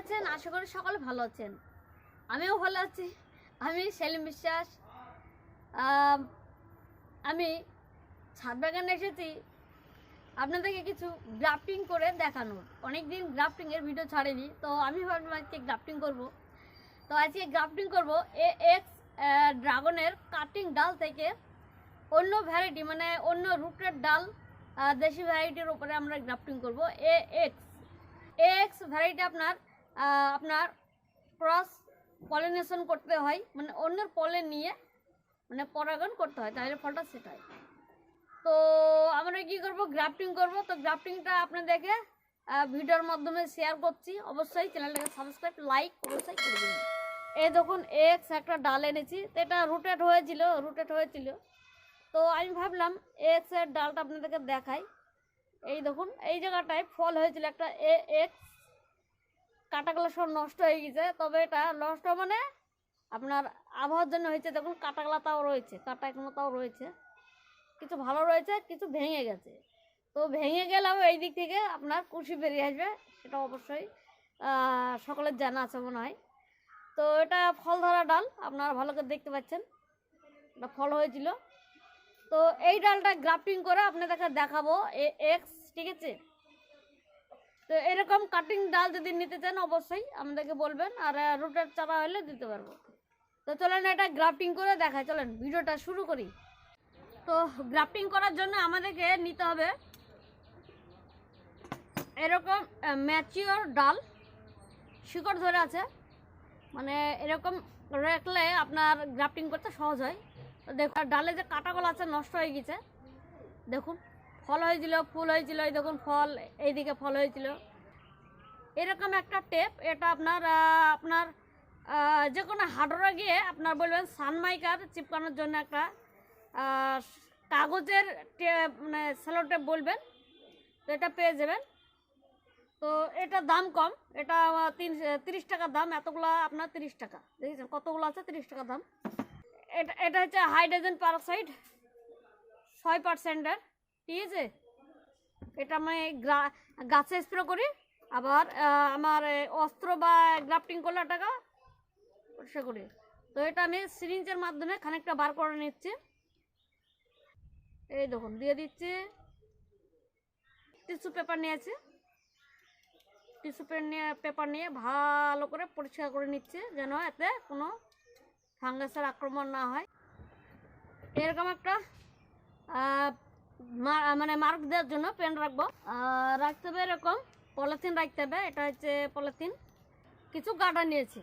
আছেন? আশা করি সকলে ভালো আছেন। আমিও ভালো আছি। আমি সেলিম বিশ্বাস। আমি ছাদ বাগানে এসেছি। আপনাদেরকে কিছু গ্রাফটিং করে দেখানোর অনেক দিন গ্রাফটিংয়ের ভিডিও ছাড়েনি, তো আমি ভাবলাম আজকে গ্রাফটিং করব। তো আজকে গ্রাফটিং করব এ এক্স ড্রাগনের কাটিং ডাল থেকে অন্য ভ্যারাইটি মানে অন্য রুটের ডাল দেশি ভ্যারাইটির উপরে আমরা গ্রাফটিং করব। এ এক্স এক্স ভ্যারাইটি আপনার আপনার ক্রস পলিনেশন করতে হয় মানে অন্যের পলে নিয়ে মানে পরাগন করতে হয়, তাহলে ফলটা সেট হয়। তো আমরা কি করব? গ্রাফটিং করব। তো গ্রাফটিংটা আপনাদেরকে ভিডিওর মাধ্যমে শেয়ার করছি। অবশ্যই চ্যানেলটাকে সাবস্ক্রাইব লাইক অবশ্যই করে দিন এই দেখুন এক্স একটা ডাল এনেছি। তো এটা রুটেড হয়েছিল রুটেড হয়েছিল। তো আমি ভাবলাম এক্সের ডালটা আপনাদেরকে দেখাই। এই দেখুন, এই জায়গাটায় ফল হয়েছিল একটা এ এক্স কাটাগুলো সব নষ্ট হয়ে গেছে, তবে এটা নষ্ট মানে আপনার আবহাওয়ার জন্য হয়েছে। দেখুন কাটাগুলা তাও রয়েছে কাটা এখনও তাও রয়েছে। কিছু ভালো রয়েছে, কিছু ভেঙে গেছে। তো ভেঙে গেলেও এই দিক থেকে আপনার কুশি বেরিয়ে আসবে, সেটা অবশ্যই সকলের জানা আছে মনে হয়। তো এটা ফল ধরা ডাল, আপনারা ভালো করে দেখতে পাচ্ছেন। এটা ফল হয়েছিল। তো এই ডালটা গ্রাফটিং করে আপনাদেরকে দেখাবো এক্স, ঠিক আছে? তো এরকম কাটিং ডাল যদি নিতে চান, অবশ্যই আমাদেরকে বলবেন আর রুটের চারা হলে দিতে পারব। তো চলেন এটা গ্রাফটিং করে দেখায় চলেন, ভিডিওটা শুরু করি। তো গ্রাফটিং করার জন্য আমাদেরকে নিতে হবে এরকম ম্যাচিওর ডাল। শিকড় ধরে আছে। মানে এরকম রাখলে আপনার গ্রাফটিং করতে সহজ হয়। তো দেখুন ডালে যে কাটাগুলো আছে, নষ্ট হয়ে গেছে। দেখুন। ফল হয়েছিল, ফুল হয়েছিল, এই দেখুন ফল, এইদিকে ফল হয়েছিল। এরকম একটা টেপ এটা আপনার আপনার যে কোনো হাডোরা গিয়ে আপনার বলবেন সানমাইকার চিপকানোর জন্য একটা কাগজের মানে স্যালো টেপ বলবেন তো এটা পেয়ে যাবেন। তো এটা দাম কম, এটা তিন, তিরিশ টাকা দাম, এতগুলো আপনার তিরিশ টাকা, দেখেছেন? কতগুলো আছে? তিরিশ টাকা দাম। এটা এটা হচ্ছে হাইড্রোজেন পারক্সাইড ছয় পার্সেন্টের ঠিক আছে এটা আমি গাছে স্প্রে করি, আবার আমার অস্ত্র বা গ্রাফটিং করলে টাকা পরিষ্কার করি। তো এটা আমি সিরিঞ্জের মাধ্যমে খানিকটা বার করে নিচ্ছি। এই দেখুন, দিয়ে দিচ্ছি। টিস্যু পেপার নিয়েছি। টিস্যু পেপার নিয়ে পেপার নিয়ে ভালো করে পরিষ্কার করে নিচ্ছে, যেন এতে কোনো ফাঙ্গাসের আক্রমণ না হয়। এরকম একটা মানে মার্ক দেওয়ার জন্য পেন রাখব। আর রাখতে হবে এরকম পলিথিন রাখতে হবে, এটা হচ্ছে পলিথিন কিছু গার্ডার নিয়েছি,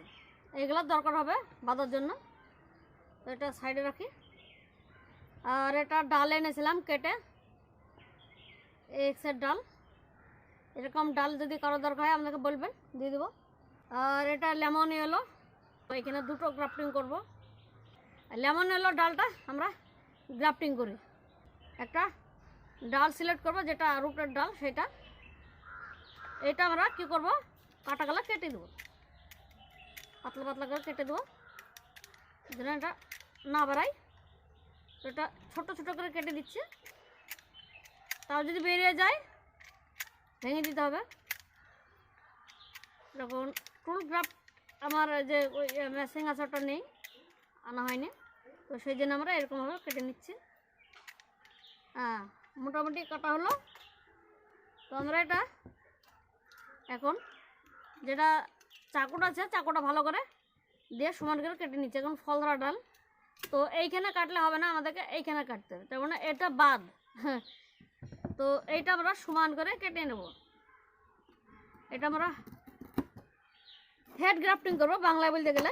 এগুলো দরকার হবে বাঁধার জন্য। তো এটা সাইডে রাখি। আর এটা ডাল এনেছিলাম কেটে, এক্সের ডাল। এরকম ডাল যদি কারও দরকার হয়, আপনাকে বলবেন, দিয়ে দেবো। আর এটা লেমন এলো এখানে দুটো গ্রাফটিং করব। লেমন এলো ডালটা আমরা গ্রাফটিং করি। একটা ডাল সিলেক্ট করব, যেটা রুটের ডাল সেটা। এটা আমরা কি করব? কাটাগুলো কেটে দেবো। পাতলা পাতলা করে কেটে দেবো। যেন এটা না বাড়াই এটা ছোটো ছোটো করে কেটে দিচ্ছি। তাও যদি বেরিয়ে যায়, ভেঙে দিতে হবে। যখন টুল গ্রাফ আমার যে ওই মেশিং আসাটা নেই, আনা হয়নি। তো সেই জন্য আমরা এরকমভাবে কেটে নিচ্ছি। হ্যাঁ। মোটামুটি কাটা হলো। তো আমরা এটা এখন যেটা চাকুটা আছে, চাকুটা ভালো করে দিয়ে সমান করে কেটে নিচ্ছি। এখন ফল ধরা ডাল। তো এইখানে কাটলে হবে না, আমাদেরকে এইখানে কাটতে হবে। তার মানে এটা বাদ। তো এইটা আমরা সমান করে কেটে নেব। এটা আমরা হেড গ্রাফটিং করব বাংলায় বলতে গেলে।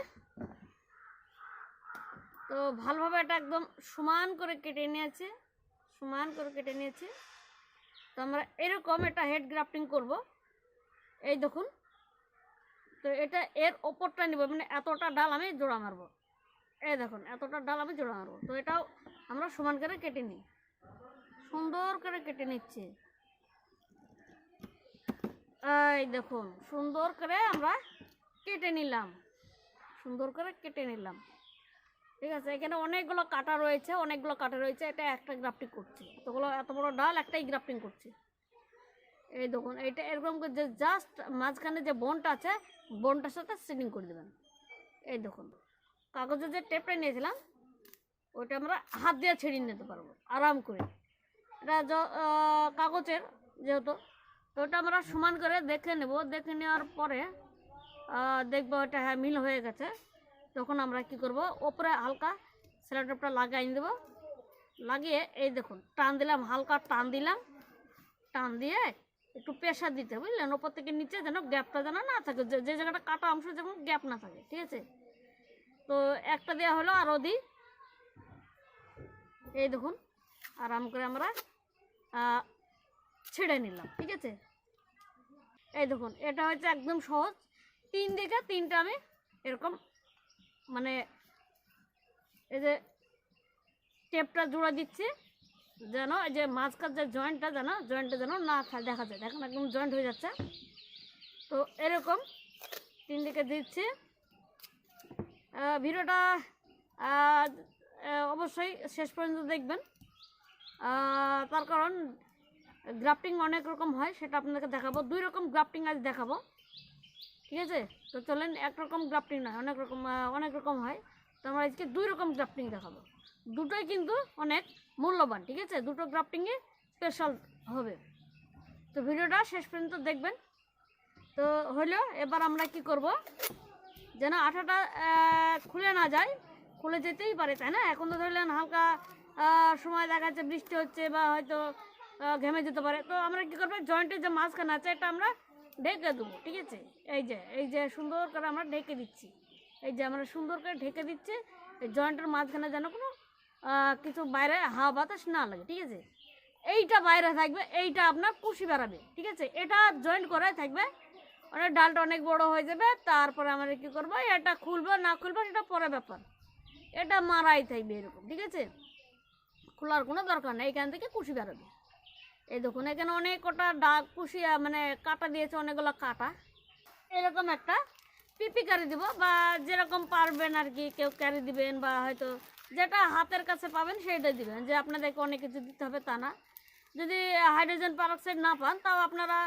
তো ভালোভাবে এটা একদম সমান করে কেটে নিয়েছি। সমান করে কেটে নিয়েছি। তো আমরা এরকম এটা হেড গ্রাফটিং করব। এই দেখুন। তো এটা এর ওপরটা নিব মানে এতটা ডাল আমি জোড়া মারবো। এই দেখুন, এতটা ডাল আমি জোড়া মারবো। তো এটাও আমরা সমান করে কেটে নিই। সুন্দর করে কেটে নিচ্ছি। এই দেখুন, সুন্দর করে আমরা কেটে নিলাম। সুন্দর করে কেটে নিলাম। ঠিক আছে? এখানে অনেকগুলো কাটা রয়েছে, অনেকগুলো কাটা রয়েছে। এটা একটা গ্রাফটিং করছি। এতগুলো, এত বড় ডাল, একটাই গ্রাফটিং করছি। এই দেখুন এটা এরকম যে জাস্ট মাঝখানে যে বনটা আছে বনটার সাথে সেটিং করে দেবেন। এই দেখুন কাগজের যে টেপটা নিয়েছিলাম, ওইটা আমরা হাত দিয়ে ছেড়িয়ে নিতে পারব, আরাম করে। এটা কাগজের যেহেতু ওটা আমরা সমান করে দেখে নেব। দেখে নেওয়ার পরে দেখব এটা হ্যাঁ মিল হয়ে গেছে। তখন আমরা কি করব? ওপরে হালকা স্যালাডটা লাগাই দেবো। লাগিয়ে এই দেখুন, টান দিলাম, হালকা টান দিলাম। টান দিয়ে একটু প্রেশার দিতে বুঝলেন? ওপর থেকে নিচে যেন গ্যাপটা যেন না থাকে, যে যে জায়গাটা কাটা অংশ যেন গ্যাপ না থাকে, ঠিক আছে? তো একটা দেওয়া হলো আরও দিই। এই দেখুন, আরাম করে আমরা ছেড়ে নিলাম, ঠিক আছে? এই দেখুন, এটা হচ্ছে একদম সহজ। তিন দিকে তিনটা আমি এরকম মানে এই যে টেপটা জোড়া দিচ্ছি, যেন এই যে মাঝখান যে জয়েন্টটা যেন জয়েন্টটা যেন না দেখা যায়। দেখুন একদম জয়েন্ট হয়ে যাচ্ছে। তো এরকম তিন দিকে দিচ্ছি ভিডিওটা অবশ্যই শেষ পর্যন্ত দেখবেন। তার কারণ গ্রাফটিং অনেক রকম হয়, সেটা আপনাদেরকে দেখাবো। দুই রকম গ্রাফটিং আজ দেখাবো। ঠিক আছে? তো চলেন, একরকম গ্রাফটিং নয়, অনেক রকম অনেক রকম হয়। তো আমরা আজকে দুই রকম গ্রাফটিং দেখাবো। দুটোই কিন্তু অনেক মূল্যবান, ঠিক আছে? দুটো গ্রাফটিংয়ে স্পেশাল হবে। তো ভিডিওটা শেষ পর্যন্ত দেখবেন। তো হলো এবার আমরা কি করব? যেন আঠাটা খুলে না যায়। খুলে যেতেই পারে, তাই না? এখন তো ধরলেন হালকা সময় দেখা যাচ্ছে, বৃষ্টি হচ্ছে বা হয়তো ঘেমে যেতে পারে। তো আমরা কি করব? জয়েন্টের যে মাঝখানে আছে, এটা আমরা ঢেকে দেবো, ঠিক আছে? এই যে এই যে সুন্দর করে আমরা ঢেকে দিচ্ছি। এই যে আমরা সুন্দর করে ঢেকে দিচ্ছি, এই জয়েন্টের মাঝখানে যেন কোনো কিছু বাইরে হাওয়া বাতাস না লাগে, ঠিক আছে? এইটা বাইরে থাকবে, এইটা আপনার কুশি বেড়াবে, ঠিক আছে? এটা জয়েন্ট করাই থাকবে। অনেক ডালটা অনেক বড় হয়ে যাবে, তারপরে আমরা কি করব? এটা খুলবো, না খুলবো, সেটা পরে ব্যাপার। এটা মারাই থাকবে এরকম, ঠিক আছে? খোলার কোনো দরকার নেই, এখান থেকে কুশি বেরোবে এই দেখুন এখানে অনেক কটা ডাক কুশি আহ, মানে কাটা দিয়েছে অনেকগুলো কাটা। এরকম একটা পিপি ক্যারি দিব বা যেরকম পারবেন আর কি কেউ ক্যারি দিবেন বা হয়তো যেটা হাতের কাছে পাবেন সেইটাই দিবেন। যে আপনাদেরকে অনেক কিছু দিতে হবে তা না। যদি হাইড্রোজেন পারক্সাইড না পান তাও আপনারা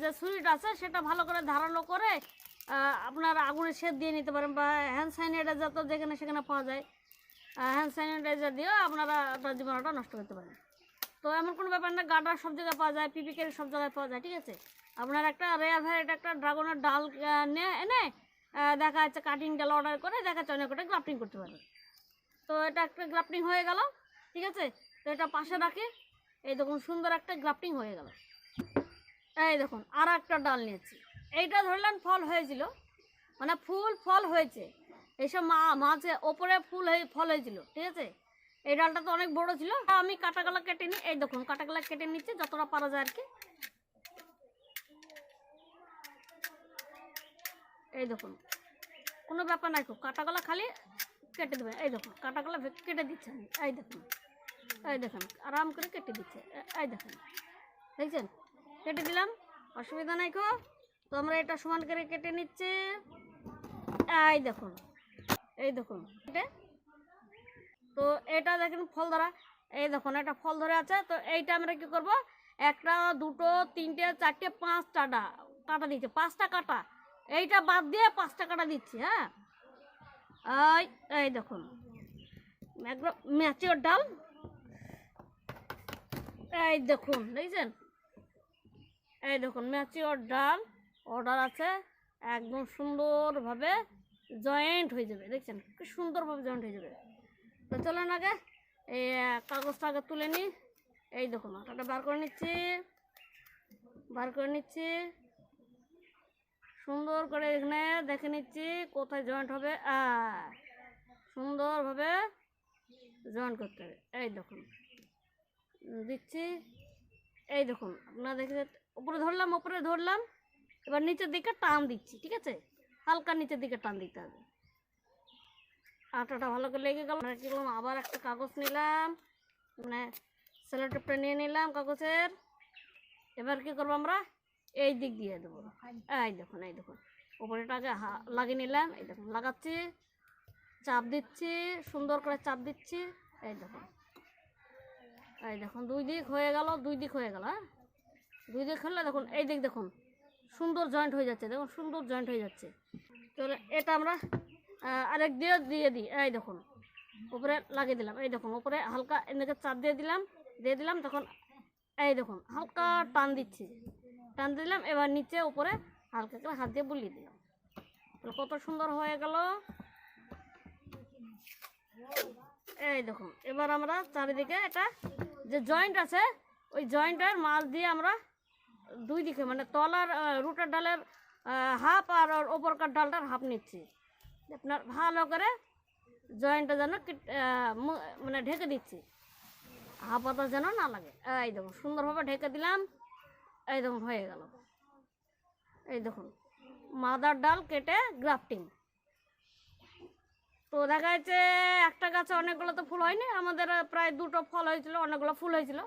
যে সুইট আছে সেটা ভালো করে ধারালো করে আপনারা আগুনে সেদ দিয়ে নিতে পারেন বা হ্যান্ড স্যানিটাইজার তো যেখানে সেখানে পাওয়া যায়। হ্যান্ড স্যানিটাইজার দিয়েও আপনারা আপনার জীবনটা নষ্ট করতে পারেন। তো এমন কোনো ব্যাপার না গাডার সব জায়গায় পাওয়া যায় পিপিকের সব জায়গায় পাওয়া যায়, ঠিক আছে? আপনার একটা রেয়ার ভ্যারাইটি একটা ড্রাগনের ডাল এনে দেখা যাচ্ছে কাটিং ডাল অর্ডার করে, দেখা যাচ্ছে অনেক ওটা গ্রাফটিং করতে পারবে। তো এটা একটা গ্রাফটিং হয়ে গেল, ঠিক আছে? তো এটা পাশে রাখি, এই দেখুন সুন্দর একটা গ্রাফটিং হয়ে গেল। এই দেখুন, আর একটা ডাল নিয়েছি। এইটা ধরলেন ফল হয়েছিল মানে ফুল ফল হয়েছে। এইসব মা, মাঝে ওপরে ফুল হয়ে, ফল হয়েছিল, ঠিক আছে? এই ডালটা তো অনেক বড় ছিল। আমি কাটাগুলো কেটে নিই এই দেখুন, কাটাগুলো কেটে নিচ্ছি, যতটা পারা যায় আর কি। এই দেখুন, কোনো ব্যাপার নাই খুব। কাটাগুলো খালি কেটে দেবেন এই দেখুন, কাটাগুলো কেটে দিচ্ছে আমি। এই দেখুন এই দেখুন, আরাম করে কেটে দিচ্ছে। এই দেখুন, দেখছেন? কেটে দিলাম, অসুবিধা নাই খো তো আমরা এটা সমান করে কেটে নিচ্ছে। এই দেখুন এই দেখুন, কেটে তো এটা দেখেন ফল ধরা। এই দেখুন, এটা ফল ধরে আছে। তো এইটা আমরা কি করব? একটা, দুটো, তিনটে, চারটে, পাঁচটা ডা, কাটা দিচ্ছে পাঁচটা কাটা। এইটা বাদ দিয়ে পাঁচটা কাটা দিচ্ছি হ্যাঁ? এই এই দেখুন। ম্যাচিওর ডাল। এই দেখুন, দেখছেন? এই দেখুন, ম্যাচিওর ডাল। অর্ডার আছে। একদম সুন্দরভাবে জয়েন্ট হয়ে যাবে, দেখছেন? কি সুন্দরভাবে জয়েন্ট হয়ে যাবে। তো চলেন আগে। এই কাগজটা আগে তুলে নিই এই দেখুন আটাটা বার করে নিচ্ছি। বার করে নিচ্ছি। সুন্দর করে এখানে দেখে নিচ্ছি কোথায় জয়েন্ট হবে। আহ, সুন্দরভাবে জয়েন্ট করতে হবে। এই দেখুন। দিচ্ছি। এই দেখুন আপনারা দেখে উপরে ধরলাম উপরে ধরলাম। এবার নিচের দিকে টান দিচ্ছি ঠিক আছে? হালকা নিচের দিকে টান দিতে হবে। আটাটা ভালো করে লেগে গেল। কি করলাম? আবার একটা কাগজ নিলাম। মানে সেলোটেপটা নিয়ে নিলাম কাগজের। এবার কি করব আমরা? এই দিক দিয়ে দেবো। এই দেখুন এই দেখুন। উপরেটাকে লাগিয়ে নিলাম। এই দেখুন, লাগাচ্ছি। চাপ দিচ্ছি, সুন্দর করে চাপ দিচ্ছি। এই দেখুন। এই দেখুন, দুই দিক হয়ে গেল, দুই দিক হয়ে গেল হ্যাঁ? দুই দিক হলে দেখুন, এই দিক দেখুন, সুন্দর জয়েন্ট হয়ে যাচ্ছে, দেখুন, সুন্দর জয়েন্ট হয়ে যাচ্ছে। চলে এটা আমরা আরেক দিয়ে দিয়ে দিই। এই দেখুন, উপরে লাগিয়ে দিলাম। এই দেখুন, উপরে হালকা এদিকে চাপ দিয়ে দিলাম দিয়ে দিলাম, তখন এই দেখুন, হালকা টান দিচ্ছি। টান দিলাম, এবার নিচে, উপরে হালকা করে হাত দিয়ে বুলিয়ে দিলাম। কত সুন্দর হয়ে গেল। এই দেখুন, এবার আমরা চারিদিকে এটা যে জয়েন্ট আছে, ওই জয়েন্টের মাছ দিয়ে আমরা দুই দিকে মানে তলার রুটের ডালের হাফ আর ওপরকার ডালটার হাফ নিচ্ছি। আপনার ভালো করে জয়েন্টটা যেন মানে ঢেকে দিচ্ছি। হাফ পাতা যেন না লাগে। এই দেখুন, সুন্দরভাবে ঢেকে দিলাম। এই দেখুন, হয়ে গেল। এই দেখুন, মাদার ডাল কেটে গ্রাফটিং। তো দেখা যাচ্ছে একটা গাছে অনেকগুলো তো ফুল হয়নি। আমাদের প্রায় দুটো ফল হয়েছিল, অনেকগুলো ফুল হয়েছিল।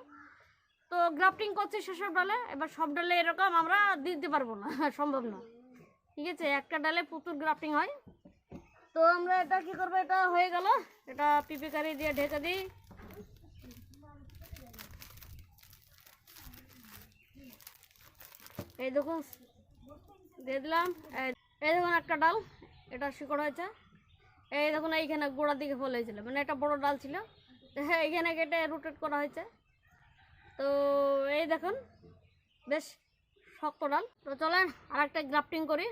তো গ্রাফটিং করছি সেসব ডালে। এবার সব ডালে এরকম আমরা দিতে পারব না, সম্ভব না। ঠিক আছে, একটা ডালে প্রচুর গ্রাফটিং হয়। তো আমরা এটা কি করব? এটা হয়ে গেল। এটা পিপি কারি দিয়ে ঢেকে দিই। এই দেখুন, দিয়ে দিলাম। এই- দেখুন একটা ডাল, এটা শিকড় হয়েছে। এই দেখুন, এইখানে গোড়ার দিকে ফল হয়েছিল মানে একটা বড় ডাল ছিল। হ্যাঁ এইখানে কেটে রোটেট করা হয়েছে। তো এই দেখুন, বেশ শক্ত ডাল। তো চলেন আর একটা গ্রাফটিং করি।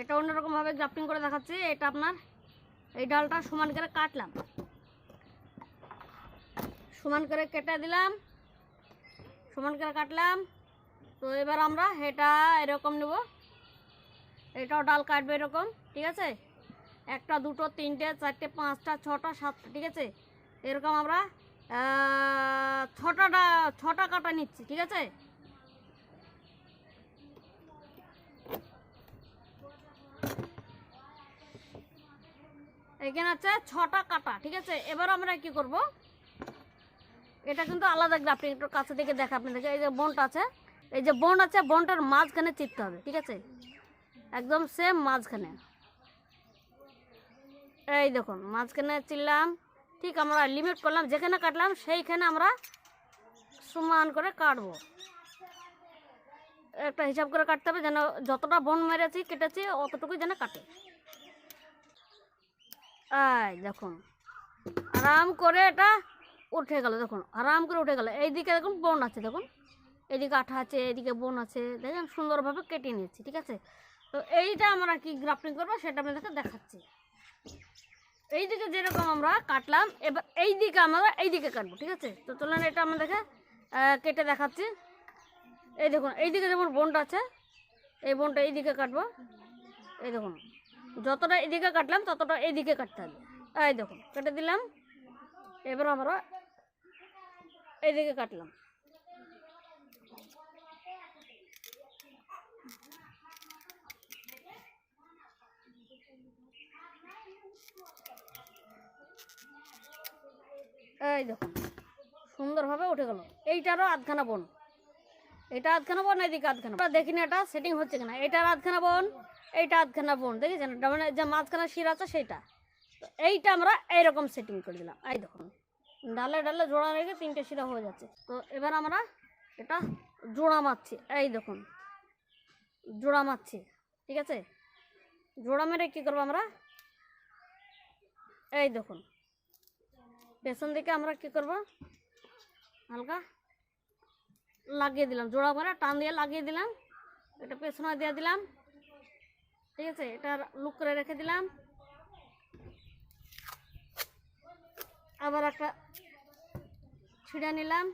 এটা অন্যরকমভাবে গ্রাফটিং করে দেখাচ্ছি, এটা আপনার এই ডালটা সমান করে কাটলাম। সমান করে কেটে দিলাম, সমান করে কাটলাম। তো এবার আমরা এটা এরকম নেব, এটাও ডাল কাটবে এরকম, ঠিক আছে? একটা, দুটো, তিনটে, চারটে, পাঁচটা, ছটা, সাতটা, ঠিক আছে? এরকম আমরা ছটা ছটা কাটা নিচ্ছি, ঠিক আছে? এখানে আছে ছটা কাটা, ঠিক আছে? এবার আমরা কি করব? এটা কিন্তু আলাদা গ্রাফটিং একটু কাছে থেকে দেখা আপনাদেরকে। এই যে বনটা আছে, এই যে বন আছে বনটার মাঝখানে চিপতে হবে, ঠিক আছে? একদম সেম মাঝখানে। এই দেখুন, মাঝখানে চিনলাম, ঠিক আমরা লিমিট করলাম, যেখানে কাটলাম সেইখানে আমরা সমান করে কাটবো। একটা হিসাব করে কাটতে হবে যেন যতটা বন মেরেছি, কেটেছি, অতটুকুই যেন কাটে। এই দেখুন, আরাম করে এটা উঠে গেল, দেখুন, আরাম করে উঠে গেল। এইদিকে দেখুন বন আছে, দেখুন। এদিকে আঠা আছে এদিকে বন আছে, দেখেন সুন্দরভাবে কেটে নিয়েছি, ঠিক আছে? তো এইটা আমরা কি গ্রাফটিং করব সেটা আপনাদেরকে দেখাচ্ছি। এইদিকে যেরকম আমরা কাটলাম, এবার এই দিকে আমরা এই দিকে কাটবো, ঠিক আছে? তো চলেন এটা আমাদেরকে কেটে দেখাচ্ছি। এই দেখুন, এইদিকে যেমন বনটা আছে, এই বনটা এইদিকে কাটবো। এই দেখুন যতটা এদিকে কাটলাম, ততটা এদিকে কাটতে হবে। এই দেখুন, কেটে দিলাম। এবার আমরা এইদিকে কাটলাম। এই দেখুন, সুন্দরভাবে উঠে গেল। এইটারও আধখানা বোন। এটা আধখানা বোন, এদিকে আধখানা আমরা দেখিনি এটা সেটিং হচ্ছে কিনা। এটার আধখানা বোন। এইটা আধখানা বোন দেখেছেন? মানে যে মাঝখানা শির আছে সেইটা। এইটা আমরা এইরকম সেটিং করে দিলাম। এই দেখুন, ডালে ডালে জোড়া রেখে তিনটে শিরা হয়ে যাচ্ছে। তো এবার আমরা এটা জোড়া মারছি। এই দেখুন, জোড়া মারছি, ঠিক আছে? জোড়া মেরে কী করব আমরা? এই দেখুন, পেছন দিকে আমরা কি করব? হালকা লাগিয়ে দিলাম, জোড়া করে টান দিয়ে লাগিয়ে দিলাম। এটা পেছনে দিয়ে দিলাম। ঠিক আছে, এটা লুক করে রেখে দিলাম। আবার একটা ছিঁড়ে নিলাম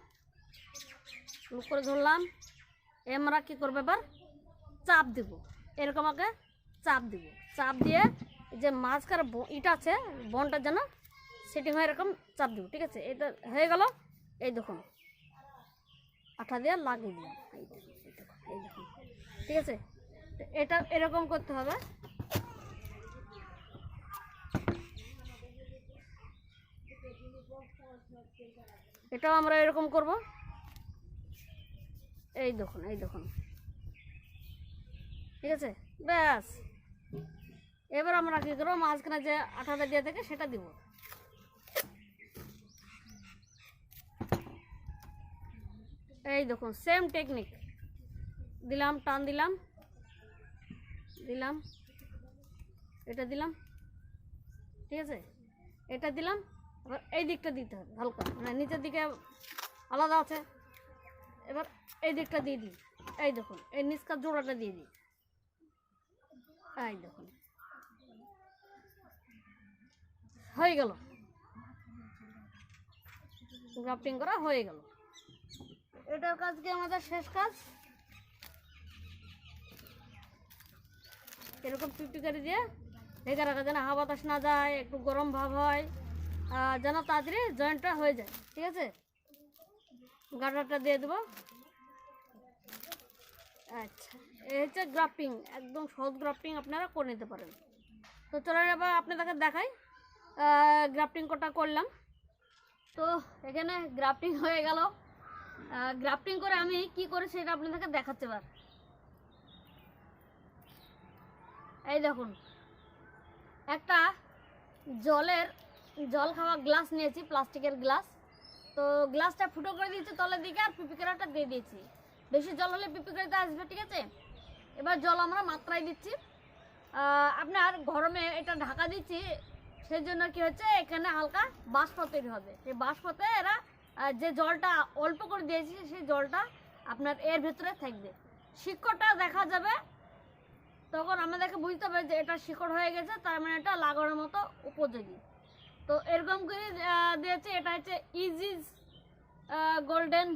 লুক করে ধরলাম। আমরা কী করব এবার? চাপ দিব। এরকম আগে চাপ দিব। চাপ দিয়ে যে মাঝখানে ইটা আছে, বনটা যেন সেটিং হয়ে এরকম চাপ দিব, ঠিক আছে? এটা হয়ে গেল। এই দেখুন, আঠা দিয়ে লাগিয়ে দিলাম। এই দেখুন এই দেখুন, ঠিক আছে? এটা এরকম করতে হবে। এটাও আমরা এরকম করব। এই দেখুন এই দেখুন। ঠিক আছে? ব্যাস। এবার আমরা কী করব? মাঝখানে যে আঠাটা দিয়ে থাকে সেটা দিব। এই দেখুন সেম টেকনিক দিলাম, টান দিলাম। দিলাম। এটা দিলাম। ঠিক আছে? এটা দিলাম। এবার এই দিকটা দিতে হবে হালকা। মানে নিচের দিকে আলাদা আছে। এবার এই দিকটা দিয়ে দিই। এই দেখুন, এই নিচকার জোড়াটা দিয়ে দিই। এই দেখুন। হয়ে গেল। গ্রাফটিং করা হয়ে গেল। এটার কাজ কি আমাদের শেষ কাজ? এরকম পিপিকারি দিয়ে? ঢেকে রাখা যেন হাওয়া বাতাস না যায়, একটু গরম ভাব হয় যেন তাড়াতাড়ি জয়েন্টটা হয়ে যায়, ঠিক আছে? গাডারটা দিয়ে দেবো। আচ্ছা এই হচ্ছে গ্রাফটিং, একদম সহজ গ্রাফটিং আপনারা করে নিতে পারেন। তো চলেন এবার আপনাদেরকে দেখাই গ্রাফটিং কটা করলাম। তো এখানে গ্রাফটিং হয়ে গেল। গ্রাফটিং করে আমি কি করে সেটা আপনাদেরকে দেখাচ্ছি এবার। এই দেখুন, একটা জলের, জল খাওয়া গ্লাস নিয়েছি, প্লাস্টিকের গ্লাস তো গ্লাসটা ফুটো করে দিয়েছি তলের দিকে আর পিপিকারাটা দিয়ে দিয়েছি। বেশি জল হলে পিপিকারিতে আসবে, ঠিক আছে? এবার জল আমরা মাত্রায় দিচ্ছি। আপনার গরমে এটা ঢাকা দিচ্ছি সেই জন্য কি হচ্ছে, এখানে হালকা বাষ্প তৈরি হবে। সেই বাষ্পতে এরা যে জলটা অল্প করে দিয়েছি, সেই জলটা আপনার এর ভেতরে থাকবে। শিক্ষটা দেখা যাবে তখন আমাদেরকে বুঝতে হবে যে এটা শিকড় হয়ে গেছে, তার মানে এটা লাগানোর মতো উপযোগী। তো এরকম করে দিয়েছে, এটা হচ্ছে ইজিজ গোল্ডেন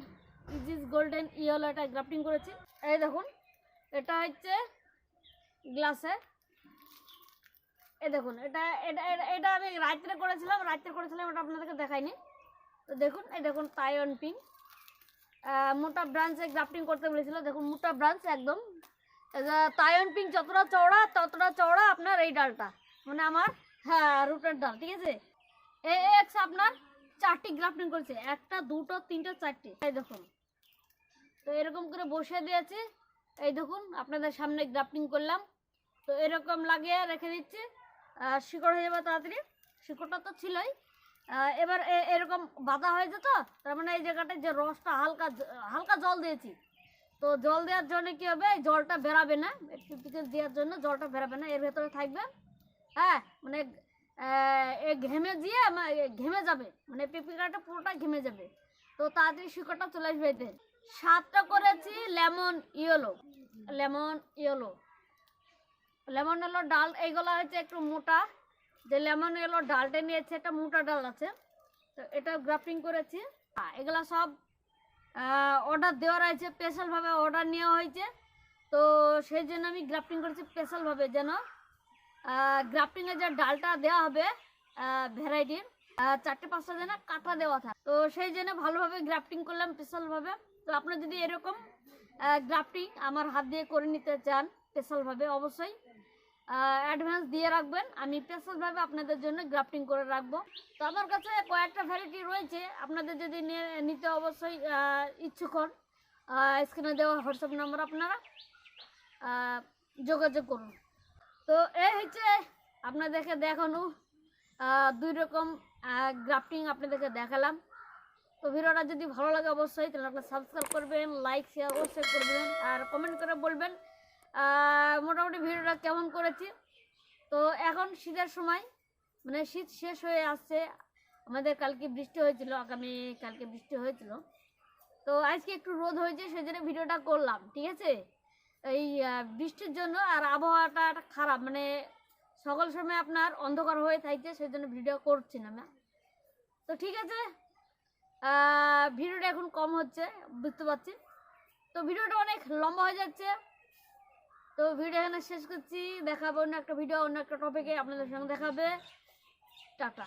ইজিজ গোল্ডেন ইয়েলো এটা গ্রাফটিং করেছি। এই দেখুন, এটা হচ্ছে গ্লাসে এ দেখুন, এটা এটা, এটা- আমি রাত্রে করেছিলাম রাত্রে করেছিলাম এটা আপনাদেরকে দেখাইনি। তো দেখুন, এই দেখুন তাইওয়ান পিং মোটা ব্রাঞ্চে গ্রাফটিং করতে বলেছিল, দেখুন মোটা ব্রাঞ্চ একদম তাইওয়ান পিং যতটা চওড়া, ততটা চওড়া আপনার এই ডালটা। মানে আমার হ্যাঁ রুটের ডাল, ঠিক আছে? এ এক্স আপনার চারটি গ্রাফটিং করেছে। একটা, দুটো, তিনটে, চারটি। এই দেখুন। তো এরকম করে বসে দিয়েছি। এই দেখুন, আপনাদের সামনে গ্রাফটিং করলাম। তো এরকম লাগিয়ে রেখে দিচ্ছি। আর শিকড় হয়ে যাবে তাড়াতাড়ি। শিকড়টা তো ছিলই। এবার এরকম বাঁধা হয়ে যেত, তার মানে এই জায়গাটায় যে রসটা হালকা হালকা জল দিয়েছি। তো জল দেওয়ার জন্য কি হবে? জলটা বেরাবে না। পিপিকে দেওয়ার জন্য জলটা বেরাবে না। এর ভেতরে থাকবে হ্যাঁ মানে ঘেমে দিয়ে ঘেমে যাবে। মানে পিপিকাটা পুরোটা ঘেমে যাবে। তো তাড়াতাড়ি শিকড়টা চলে আসবে এতে। সাতটা করেছি lemon yellow. Lemon yellow. Lemon এলো ডাল, এইগুলো হচ্ছে একটু মোটা। যে লেমন এলো ডালটা নিয়েছে, একটা মোটা ডাল আছে। তো এটা গ্রাফটিং করেছি। এগুলা সব অর্ডার দেওয়া রয়েছে স্পেশালভাবে অর্ডার নেওয়া হয়েছে। তো সেই জন্য আমি গ্রাফটিং করেছি স্পেশালভাবে যেন গ্রাফটিংয়ে যে ডালটা দেওয়া হবে ভ্যারাইটির চারটে পাঁচটা যেন কাটা দেওয়া থাকে। তো সেই জন্য ভালোভাবে গ্রাফটিং করলাম স্পেশালভাবে তো আপনারা যদি এরকম গ্রাফটিং আমার হাত দিয়ে করে নিতে চান স্পেশালভাবে অবশ্যই অ্যাডভান্স দিয়ে রাখবেন। আমি স্পেশালভাবে আপনাদের জন্য গ্রাফটিং করে রাখব। তো আমার কাছে কয়েকটা ভ্যারাইটি রয়েছে। আপনাদের যদি নিতে অবশ্যই ইচ্ছুক হন। স্ক্রিনে দেওয়া হোয়াটসঅ্যাপ নাম্বার আপনারা যোগাযোগ করুন। তো এই হচ্ছে আপনাদেরকে দেখানো দুই রকম গ্রাফটিং আপনাদেরকে দেখালাম। তো ভিডিওটা যদি ভালো লাগে অবশ্যই, তাহলে আপনারা সাবস্ক্রাইব করবেন লাইক শেয়ার অবশ্যই করবেন, আর কমেন্ট করে বলবেন মোটামুটি ভিডিওটা কেমন করেছি? তো এখন শীতের সময় মানে শীত শেষ হয়ে আসছে। আমাদের কালকে বৃষ্টি হয়েছিল, আগামী কালকে বৃষ্টি হয়েছিল। তো আজকে একটু রোদ হয়েছে সেই জন্য ভিডিওটা করলাম, ঠিক আছে? এই বৃষ্টির জন্য আর আবহাওয়াটা খারাপ মানে সকল সময় আপনার অন্ধকার হয়ে থাকছে সেই জন্য ভিডিও করছি না তো ঠিক আছে? ভিডিওটা এখন কম হচ্ছে, বুঝতে পারছি। তো ভিডিওটা অনেক লম্বা হয়ে যাচ্ছে। তো ভিডিও এখানে শেষ করছি। দেখাবো অন্য একটা ভিডিও অন্য একটা টপিকে আপনাদের সঙ্গে দেখাবে। টাটা।